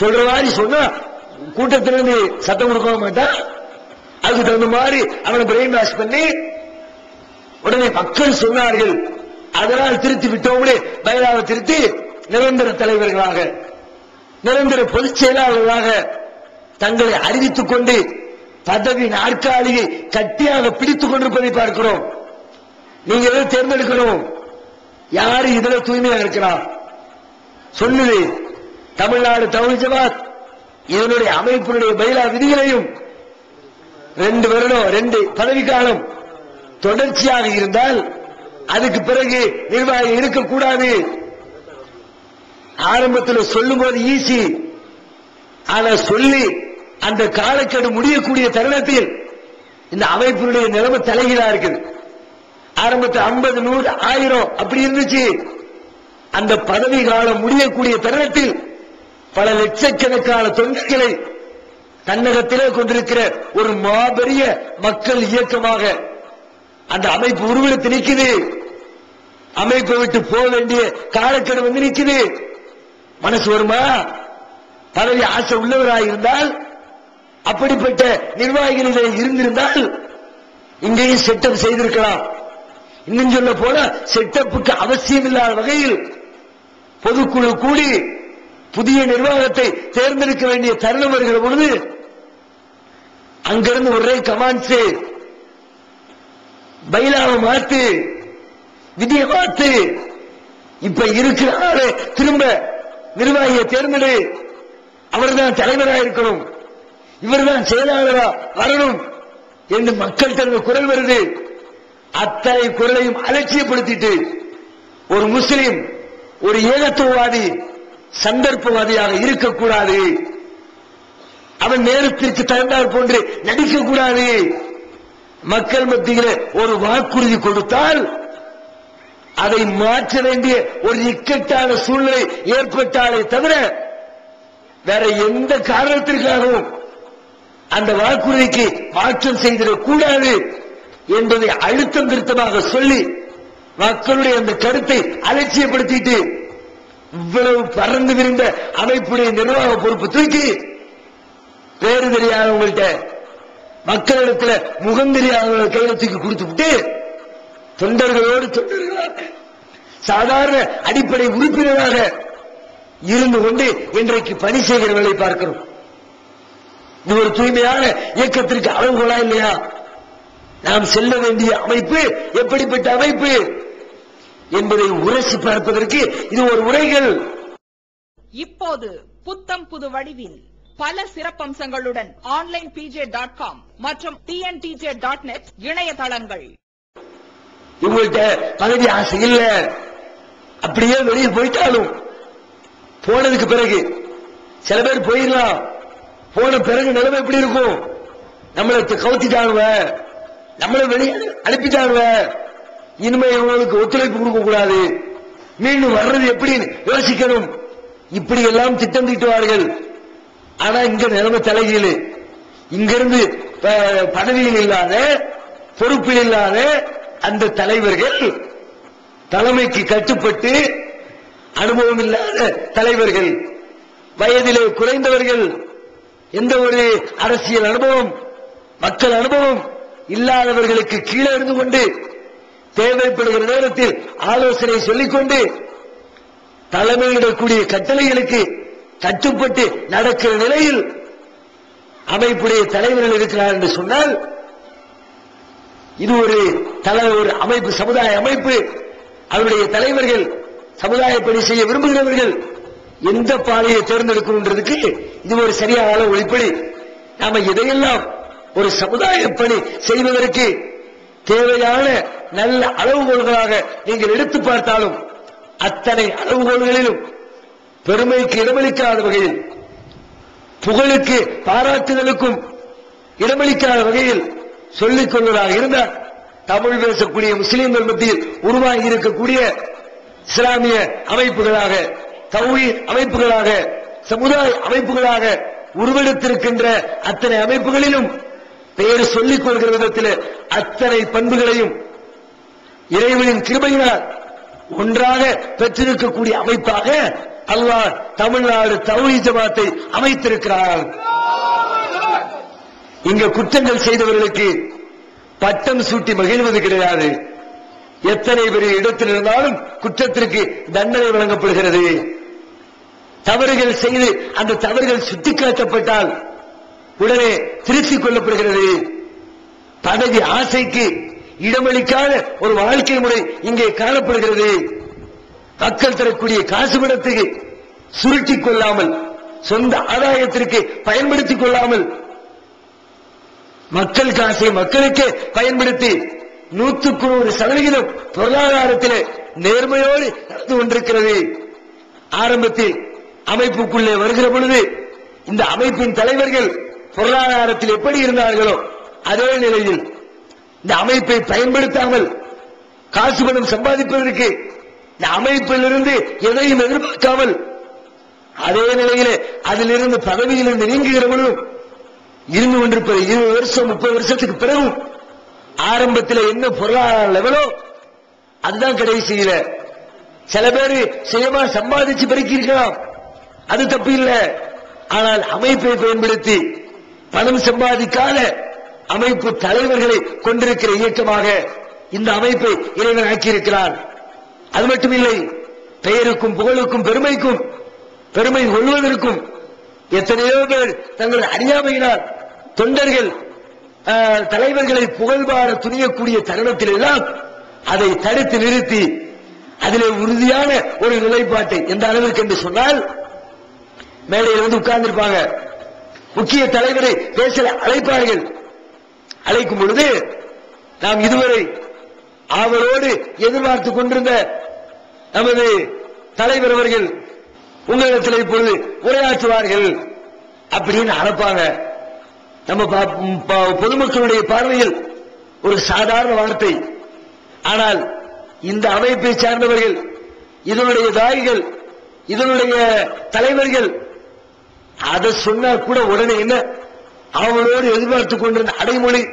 சொல்ற மாதிரி சொன்னா கூட்டத்திலிருந்து சத்தம் கொடுக்க மாட்டான் அதுக்கு தகுந்த மாதிரி அவனை பிரெயின் வாஷ் பண்ணி உடனே மக்கள் சொன்னார்கள். அதனால் திருத்தி விட்டோம்னு பைலாவை திருத்தி நிரந்தர தலைவர்களாக நிரந்தர பொதுச் செயலாளர்களாக தங்களை அறிவித்துக் கொண்டு பதவி நாற்காலியை கட்டியாக பிடித்துக் கொண்டிருப்பதை பார்க்கிறோம். நீங்க எதை தேர்ந்தெடுக்கணும்? யாரு இதுல தூய்மையா இருக்கிறார் சொல்லுது. தமிழ்நாடு தமிழ் ஜமாத். இதனுடைய அமைப்பினுடைய பயிலா விதிகளையும் ரெண்டு வருடம் ரெண்டு பதவி காலம் தொடர்ச்சியாக இருந்தால் அதுக்கு பிறகு நிர்வாகி இருக்கக்கூடாது. ஆரம்பத்தில் சொல்லும் போது ஈஸி ஆனா சொல்லி அந்த காலக்கெடு முடியக்கூடிய தருணத்தில் இந்த அமைப்பினுடைய நிலைமை தலைகீழா இருக்குது. ஆரம்பத்தில் ஐம்பது நூறு ஆயிரம் அப்படி இருந்துச்சு. அந்த பதவி காலம் முடியக்கூடிய தருணத்தில் பல லட்சக்கணக்கான தொண்டர்களை தன்னகத்திலே கொண்டிருக்கிற ஒரு மாபெரிய மக்கள் இயக்கமாக அந்த அமைப்பு உருவெடுத்து நிற்குது. அமைப்பை விட்டு போக வேண்டிய காலக்கெடு வந்து நிற்குது. மனசு வருமா? பதவி ஆசை உள்ளவராக இருந்தால் அப்படிப்பட்ட நிர்வாகிகள் இருந்திருந்தால் இங்கேயும் செட்டப் செய்திருக்கலாம். இன்னும் சொல்ல போல செட்டப்புக்கு அவசியம் இல்லாத வகையில் பொதுக்குழு கூடி புதிய நிர்வாகத்தை தேர்ந்தெடுக்க வேண்டிய தருணம் வருகிற பொழுது அங்கிருந்து ஒரே கமாண்ட்ஸ் பைலாவை மாத்து விதியை மாத்து இப்ப இருக்கிற ஆளு திரும்ப நிர்வாகியை தேர்ந்தெடு. அவர்தான் தலைவராக இருக்கணும் இவர்தான் செயலாளரா வரணும் என்று மக்கள் தனது குரல் வருது. அத்தனை குரலையும் அலட்சியப்படுத்திட்டு ஒரு முஸ்லிம் ஒரு ஏகத்துவவாதி சந்தர்ப்பவாதியாக இருக்கக்கூடாது. அவன் நேரத்திற்கு தகுந்தார் போன்று நடிக்கக்கூடாது. மக்கள் மத்தியில் ஒரு வாக்குறுதி கொடுத்தால் அதை மாற்ற வேண்டிய ஒரு இக்கட்டான சூழ்நிலை ஏற்பட்டாலே தவிர வேற எந்த காரணத்திற்காகவும் அந்த வாக்குறுதிக்கு மாற்றம் செய்திடக்கூடாது என்பதை அழுத்தம் திருத்தமாக சொல்லி மக்களுடைய அந்த கருத்தை அலட்சியப்படுத்திட்டு இவ்வளவு பறந்து விரிந்த அமைப்புடைய நிர்வாக பொறுப்பு தூக்கி பேரு தெரியாதவங்கள்ட்ட மக்களிடத்துல முகம் தெரியாதவங்க கையில தூக்கி கொடுத்து விட்டு தொண்டர்களோடு தொண்டர்களாக சாதாரண அடிப்படை உறுப்பினராக இருந்து கொண்டு இன்றைக்கு பணி செய்கிறவர்களை பார்க்கிறோம். இது ஒரு தூய்மையான இயக்கத்திற்கு அளவுகோலா இல்லையா? நாம் செல்ல வேண்டிய அமைப்பு எப்படிப்பட்ட அமைப்பு? என்பதை உரசி பார்ப்பதற்கு இது ஒரு உரைகள். இப்போது புத்தம் புது வடிவில் பல சிறப்பம்சங்களுடன் ஆன்லைன் பிஜே டாட் காம் மற்றும் டிஎன்டிஜே டாட் நெட் இணையதளங்கள். இவங்கள்ட்ட பதவி ஆசை இல்ல. அப்படியே வெளியே போயிட்டாலும் போனதுக்கு பிறகு சில பேர் போயிடலாம். போன பிறகு நிலைமை எப்படி இருக்கும்? நம்மளை கவுத்திட்டானுவ. நம்மளை வெளியே அனுப்பிட்டானுவ. இனிமே இவங்களுக்கு ஒத்துழைப்பு கொடுக்கக்கூடாது மீண்டும் வர்றது எப்படின்னு யோசிக்கணும். இப்படி எல்லாம் திட்டம் தீட்டுவார்கள் ஆனா இங்க நிலைமை தலைகீழ். இங்கிருந்து பதவியில் இல்லாத பொறுப்பில் இல்லாத அந்த தலைவர்கள் தலைமைக்கு கட்டுப்பட்டு அனுபவம் இல்லாத தலைவர்கள் வயதிலே குறைந்தவர்கள் எந்த ஒரு அரசியல் அனுபவம் மக்கள் அனுபவம் இல்லாதவர்களுக்கு கீழே இருந்து கொண்டு தேவைப்படுகிற நேரத்தில் ஆலோசனை சொல்லிக்கொண்டு தலைமையிடக்கூடிய கட்டளைகளுக்கு கட்டுப்பட்டு நடக்கிற நிலையில் அமைப்புடைய தலைவர்கள் இருக்கிறார் என்று சொன்னால் இது ஒரு தலை ஒரு அமைப்பு சமுதாய அமைப்பு. அவருடைய தலைவர்கள் சமுதாய பணி செய்ய விரும்புகிறவர்கள் எந்த பாதையை தேர்ந்தெடுக்கணுன்றதுக்கு இது ஒரு சரியான ஒளிப்படி நாம எதையெல்லாம் ஒரு சமுதாய பணி செய்வதற்கு தேவையான நல்ல அளவுகோல்களாக நீங்கள் எடுத்து பார்த்தாலும் அத்தனை அளவுகோல்களிலும் பெருமைக்கு இடமளிக்காத வகையில் புகழுக்கு பாராட்டுதலுக்கும் இடமளிக்காத வகையில் சொல்லிக் கொள்வதாக இருந்தால் தமிழ் பேசக்கூடிய முஸ்லிம்கள் மத்தியில் உருவாகி இருக்கக்கூடிய இஸ்லாமிய அமைப்புகளாக தௌஹீத் அமைப்புகளாக சமுதாய அமைப்புகளாக உருவெடுத்திருக்கின்ற அத்தனை அமைப்புகளிலும் பெயர் சொல்லிக் கொள்கிற விதத்தில் அத்தனை பண்புகளையும் இறைவனின் கிருபையினால் ஒன்றாக பெற்றிருக்கக்கூடிய அமைப்பாக அல்லாஹ் தமிழ்நாடு தௌஹி ஜமாத்தை அமைத்திருக்கிறார் இங்க குற்றங்கள் செய்தவர்களுக்கு பட்டம் சூட்டி மகிழ்வது கிடையாது. எத்தனை பெரிய இடத்தில் இருந்தாலும் குற்றத்திற்கு தண்டனை வழங்கப்படுகிறது. தவறுகள் செய்து அந்த தவறுகள் சுட்டிக்காட்டப்பட்டால் உடனே திருத்திக் கொள்ளப்படுகிறது. பதவி ஆசைக்கு இடமளிக்காத ஒரு வாழ்க்கை முறை இங்கே காணப்படுகிறது. மக்கள் தரக்கூடிய காசு பணத்துக்கு சுருட்டிக் கொள்ளாமல் சொந்த ஆதாயத்திற்கு பயன்படுத்திக் கொள்ளாமல் மக்கள் காசை மக்களுக்கே பயன்படுத்தி நூற்றுக்கு நூறு சதவிகிதம் பொருளாதாரத்திலே நேர்மையோடு நடந்து கொண்டிருக்கிறது. ஆரம்பத்தில் அமைப்புக்குள்ளே வருகிற பொழுது இந்த அமைப்பின் தலைவர்கள் பொருளாதாரத்தில் எப்படி இருந்தார்களோ அதே நிலையில் இந்த அமைப்பை பயன்படுத்தாமல் காசு பணம் சம்பாதிப்பதற்கு இந்த அமைப்பிலிருந்து எதையும் எதிர்பார்க்காமல் அதே நிலையிலே அதிலிருந்து பதவியிலிருந்து நீங்குகிறவர்களும் இருந்து கொண்டிருப்பது இருபது வருஷம் முப்பது வருஷத்துக்கு பிறகும் ஆரம்பத்தில் என்ன பொருளாதார லெவலோ அதுதான் கடைசியில. சில பேர் சுயமா சம்பாதிச்சு பெருக்கி இருக்கலாம் அது தப்பு இல்லை. ஆனால் அமைப்பை பயன்படுத்தி பணம் சம்பாதிக்காத அமைப்பு தலைவர்களை கொண்டிருக்கிற இயக்கமாக இந்த அமைப்பை இறைவன் ஆக்கியிருக்கிறார். அது மட்டுமில்லை பெயருக்கும் புகழுக்கும் பெருமைக்கும் பெருமை கொள்வதற்கும் எத்தனையோ பேர் தங்கள் அறியாமையினால் தொண்டர்கள் ஆஹ், தலைவர்களை புகழ்வார துணியக்கூடிய தருணத்தில் எல்லாம் அதை தடுத்து நிறுத்தி அதிலே உறுதியான ஒரு நிலைப்பாட்டை எந்த அளவிற்கு என்று சொன்னால் மேடையில் வந்து உட்கார்ந்திருப்பாங்க. முக்கிய தலைவரை பேச அழைப்பார்கள் அழைக்கும் பொழுது நாம் இதுவரை அவரோடு எதிர்பார்த்து கொண்டிருந்த நமது தலைவர் அவர்கள் உங்களிடத்தில் இப்பொழுது உரையாற்றுவார்கள் அப்படின்னு அழைப்பாங்க. நம்ம பொதுமக்களுடைய பார்வையில் ஒரு சாதாரண வார்த்தை. ஆனால் இந்த அமைப்பை சார்ந்தவர்கள் இதனுடைய தாய்கள் இதனுடைய தலைவர்கள் அதை சொன்னா கூட உடனே என்ன? அவங்களோடு எதிர்பார்த்து கொண்டிருந்த அடைமொழி.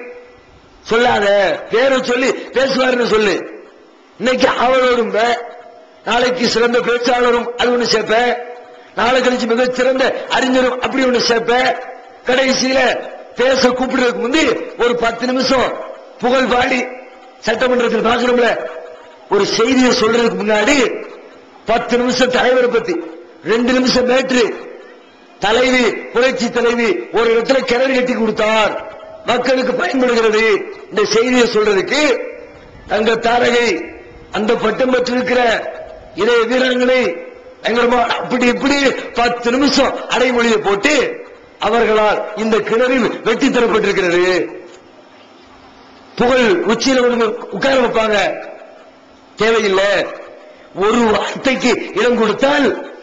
சொல்லாத பேரை சொல்லி பேசுவாருன்னு சொல்லு. இன்னைக்கு அவளோடும் நாளைக்கு சிறந்த பேச்சாளரும் அது ஒண்ணு சேர்ப்ப. நாளை கழிச்சு மிக சிறந்த அறிஞரும் அப்படி ஒண்ணு சேர்ப்ப. கடைசியில பேச கூப்பிடுறதுக்கு முந்தி ஒரு பத்து நிமிஷம் புகழ் பாடி சட்டமன்றத்தில் பார்க்கிறோம்ல ஒரு செய்தியை சொல்றதுக்கு முன்னாடி பத்து நிமிஷம் தலைவரை பத்தி ரெண்டு நிமிஷம் மேட்ரு தலைவி புரட்சி தலைவி ஒரு இடத்துல கிணறு கட்டி கொடுத்தார். மக்களுக்கு பயன்படுகிறது. இந்த செய்தியை சொல்றதுக்கு தங்க தாரகை அந்த பட்டம் பெற்றிருக்கிற இளைய வீரர்களை பயங்கரமா அப்படி இப்படி பத்து நிமிஷம் அடைமொழியை போட்டு அவர்களால் இந்த கிணறில் வெட்டி தரப்பட்டிருக்கிறது. புகழ் உச்சியில உட்கார வைப்பாங்க. தேவையில்லை. ஒரு வார்த்தைக்கு இடம் கொடுத்தால்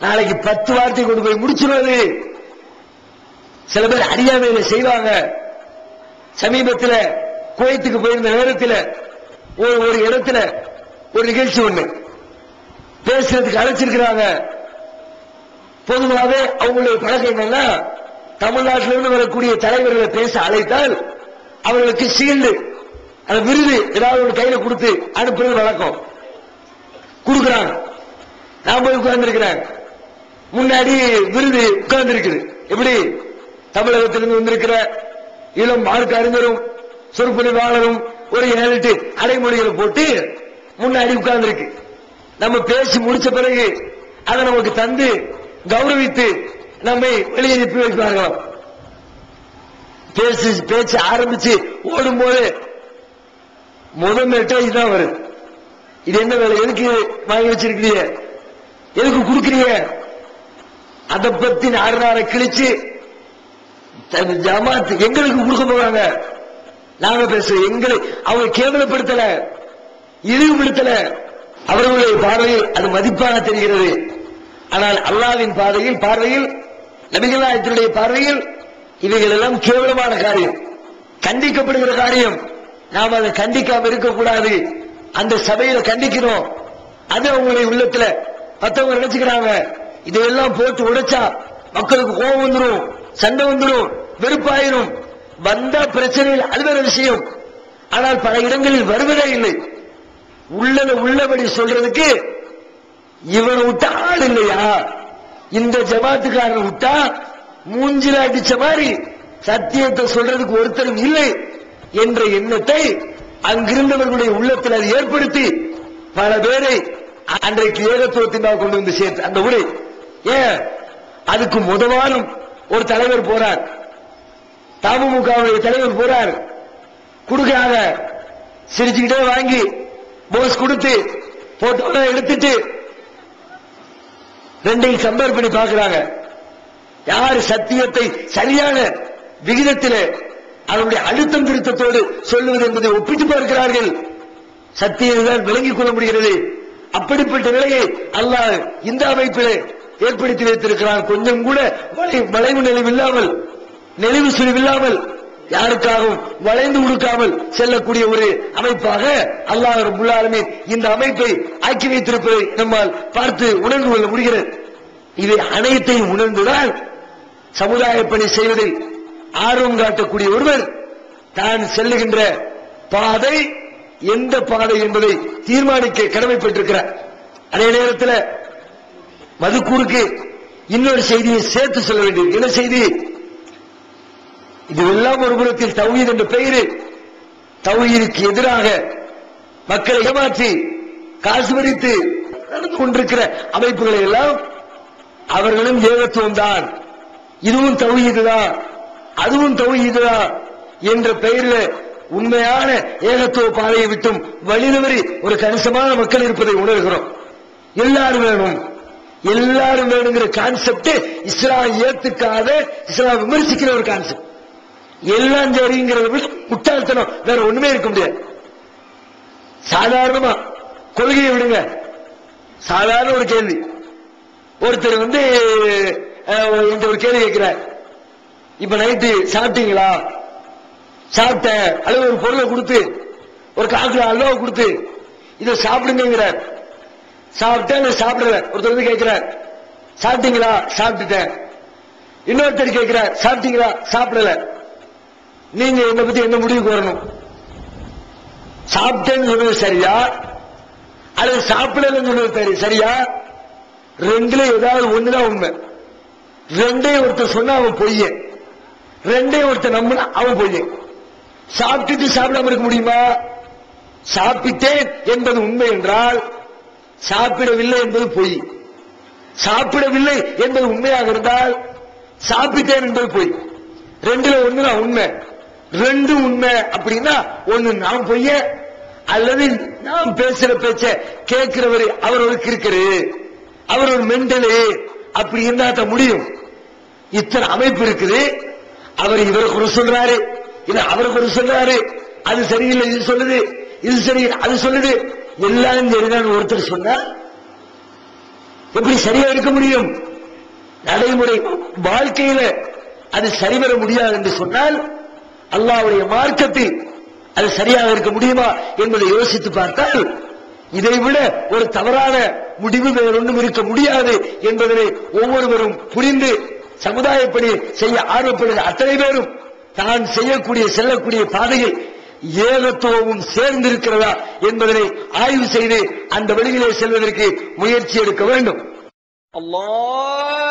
நாளைக்கு பத்து வார்த்தை கொண்டு போய் முடிச்சிருவது சில பேர் அறியாமையில செய்வாங்க. சமீபத்தில் குவைத்துக்கு போயிருந்த நேரத்தில் ஒரு ஒரு இடத்துல ஒரு நிகழ்ச்சி ஒண்ணு. பேசுறதுக்கு அழைச்சிருக்கிறாங்க. பொதுவாகவே அவங்களுடைய பழக்கம் என்னன்னா தமிழ்நாட்டிலிருந்து வரக்கூடிய தலைவர்களை பேச அழைத்தால் அவர்களுக்கு சீல்டு அந்த விருது ஏதாவது ஒரு கையில கொடுத்து அனுப்புறது வழக்கம். கொடுக்குறாங்க. நான் போய் உட்கார்ந்துருக்கிறேன். முன்னாடி விருது உட்கார்ந்து இருக்குது எப்படி? தமிழகத்திலிருந்து வந்திருக்கிற இளம் மார்க்க அறிஞரும் சொற்பொழிவாளரும் ஒரு ஏழு எட்டு அடைமொழிகளை போட்டு முன்னாடி உட்கார்ந்து இருக்கு நம்ம பேசி முடிச்ச பிறகு அதை நமக்கு தந்து கௌரவித்து நம்மை வெளியே அனுப்பி வைப்பார்களாம். பேசி பேச்சு ஆரம்பிச்சு ஓடும்போது முதல் மேட்டே இதுதான் வருது. இது என்ன வேலை? எதுக்கு வாங்கி வச்சிருக்கிறீங்க? எதுக்கு கொடுக்குறீங்க? அதை பத்தி நாடு நாளை கிழிச்சு ஜமாத் எங்களுக்கு கொடுக்க போறாங்க. நாங்க பேச எங்களை அவங்க கேவலப்படுத்தல இழிவுபடுத்தல. அவர்களுடைய பார்வையில் அது மதிப்பாக தெரிகிறது. ஆனால் அல்லாவின் பார்வையில் பார்வையில் நபிகளாயத்தினுடைய பார்வையில் இவைகள் எல்லாம் கேவலமான காரியம். கண்டிக்கப்படுகிற காரியம். நாம் அதை கண்டிக்காம இருக்கக்கூடாது. அந்த சபையில கண்டிக்கிறோம். அது அவங்களுடைய உள்ளத்துல. மற்றவங்க நினைச்சுக்கிறாங்க. இதையெல்லாம் போட்டு உடைச்சா மக்களுக்கு கோபம் வந்துடும் சண்டை வந்துடும் வெறுப்பாயிரும். வந்தா பிரச்சனை இல்லை, அது வேற விஷயம். ஆனால் பல இடங்களில் வருவதே இல்லை. உள்ளத உள்ளபடி சொல்றதுக்கு இவனை விட்டா ஆள் இல்லையா? இந்த ஜமாத்துக்காரனை விட்டா மூஞ்சில அடிச்ச மாதிரி சத்தியத்தை சொல்றதுக்கு ஒருத்தரும் இல்லை என்ற எண்ணத்தை அங்கிருந்தவர்களுடைய உள்ளத்தில் அது ஏற்படுத்தி பல பேரை அன்றைக்கு ஏகத்துவத்தினால் கொண்டு வந்து சேர்த்து அந்த உரை ஏன்? அதுக்கு முதவாலும் ஒரு தலைவர் போறார். தமுமுகவுடைய தலைவர் போறார். கொடுக்காத சிரிச்சுக்கிட்டே வாங்கி போஸ் கொடுத்து போட்டோ எடுத்துட்டு ரெண்டையும் கம்பேர் பண்ணி பாக்குறாங்க யார் சத்தியத்தை சரியான விகிதத்தில் அவருடைய அழுத்தம் திருத்தத்தோடு சொல்லுவது என்பதை ஒப்பிட்டு பார்க்கிறார்கள். சத்தியத்தை விளங்கிக் கொள்ள முடிகிறது. அப்படிப்பட்ட நிலையை அல்லாஹ் இந்த அமைப்பிலே ஏற்படுத்தி வைத்திருக்கிறான். கொஞ்சம் கூட வளை- வளைவு நிலைவில்லாமல் நெளிவு சுழிவில்லாமல் யாருக்காகவும் வளைந்து கொடுக்காமல் செல்லக்கூடிய ஒரு அமைப்பாக அல்லாஹ் முல்லாலுமே இந்த அமைப்பை ஆக்கி வைத்திருப்பதை நம்மால் பார்த்து உணர்ந்து கொள்ள முடிகிறது. இவை அனைத்தையும் உணர்ந்துதான் சமுதாய பணி செய்வதில் ஆர்வம் காட்டக்கூடிய ஒருவர் தான் செல்லுகின்ற பாதை எந்த பாதை என்பதை தீர்மானிக்க கடமைப்பட்டிருக்கிறார். அதே நேரத்தில் மதுக்கூருக்கு இன்னொரு செய்தியை சேர்த்து சொல்ல வேண்டியது என்ன செய்தி? இதுவெல்லாம் ஒரு புறத்தில் தௌஹீத் என்ற பெயரு. தௌஹீதுக்கு எதிராக மக்களை ஏமாற்றி காசு பறித்து நடந்து கொண்டிருக்கிற அமைப்புகளை எல்லாம் அவர்களும் ஏகத்துவம் தான். இதுவும் தௌஹீது தான். அதுவும் தௌஹீது தான் என்ற பெயரில் உண்மையான ஏகத்துவ பாதையை விட்டும் வழிதவறி ஒரு கணிசமான மக்கள் இருப்பதை உணர்கிறோம். எல்லாரும் வேணும் எல்லாரும் வேணுங்கிற கான்செப்ட் இஸ்லாம் ஏத்துக்காத இஸ்லாம் விமர்சிக்கிற ஒரு கான்செப்ட் எல்லாம் சரிங்கிறத விட முட்டாள்தனம். வேற ஒண்ணுமே இருக்க முடியாது. சாதாரணமா கொள்கையை விடுங்க. சாதாரண ஒரு கேள்வி. ஒருத்தர் வந்து இந்த என்கிட்ட ஒரு கேள்வி கேட்கிறார். இப்ப நைட்டு சாப்பிட்டீங்களா? சாப்பிட்டேன். அல்லது ஒரு பொருளை கொடுத்து ஒரு காக்கு அல்வா கொடுத்து இதை சாப்பிடுங்கிறார் சாப்பிட்டேன் இல்ல சாப்பிடல. ஒருத்தர் வந்து கேட்கிறார் சாப்பிட்டீங்களா? சாப்பிட்டுட்டேன். இன்னொருத்தர் கேட்கிறார் சாப்பிட்டீங்களா? சாப்பிடல. நீங்க என்னை பத்தி என்ன முடிவுக்கு வரணும்? சாப்பிட்டேன்னு சொன்னது சரியா? அல்லது சாப்பிடலன்னு சொன்னது சரி- சரியா? ரெண்டுல ஏதாவது ஒண்ணுதான் உண்மை. ரெண்டையும் ஒருத்தர் சொன்னா அவன் பொய்ய ரெண்டையும் ஒருத்தர் நம்பினா அவன் பொய்ய சாப்பிட்டுட்டு சாப்பிடாம இருக்க முடியுமா? சாப்பிட்டேன் என்பது உண்மை என்றால் சாப்பிடவில்லை என்பது பொய். சாப்பிடவில்லை என்பது உண்மையாக இருந்தால் சாப்பிட்டேன் என்பது பொய். ரெண்டுல ஒண்ணுதான் உண்மை. ரெண்டு உண்மை அப்படின்னா ஒண்ணு நாம் பொய்ய அல்லது நாம் பேசுற பேச்ச கேட்கிறவரு அவர் ஒரு கிறுக்கரு அவர் ஒரு மெண்டலு அப்படி இருந்தா தான் முடியும். இத்தனை அமைப்பு இருக்குது. அவர் இவரை குறை சொல்றாரு. இல்ல அவரை குறை சொல்றாரு. அது சரியில்லை இது சொல்லுது. இது சரி அது சொல்லுது. எல்லாம் சரிதான் ஒருத்தர் சொன்னா எப்படி சரியா இருக்க முடியும்? நடைமுறை வாழ்க்கையில அது சரிவர முடியாது என்று சொன்னால் அல்லாவுடைய மார்க்கத்தில் அது சரியாக இருக்க முடியுமா என்பதை யோசித்து பார்த்தால் இதை விட ஒரு தவறான முடிவு வேறொன்றும் இருக்க முடியாது என்பதனை ஒவ்வொருவரும் புரிந்து சமுதாயப்படி செய்ய ஆர்வப்படுகிற அத்தனை பேரும் தான் செய்யக்கூடிய செல்லக்கூடிய பாதையில் ஏகத்துவமும் சேர்ந்திருக்கிறதா என்பதனை ஆய்வு செய்து அந்த வழியிலே செல்வதற்கு முயற்சி எடுக்க வேண்டும். அல்லா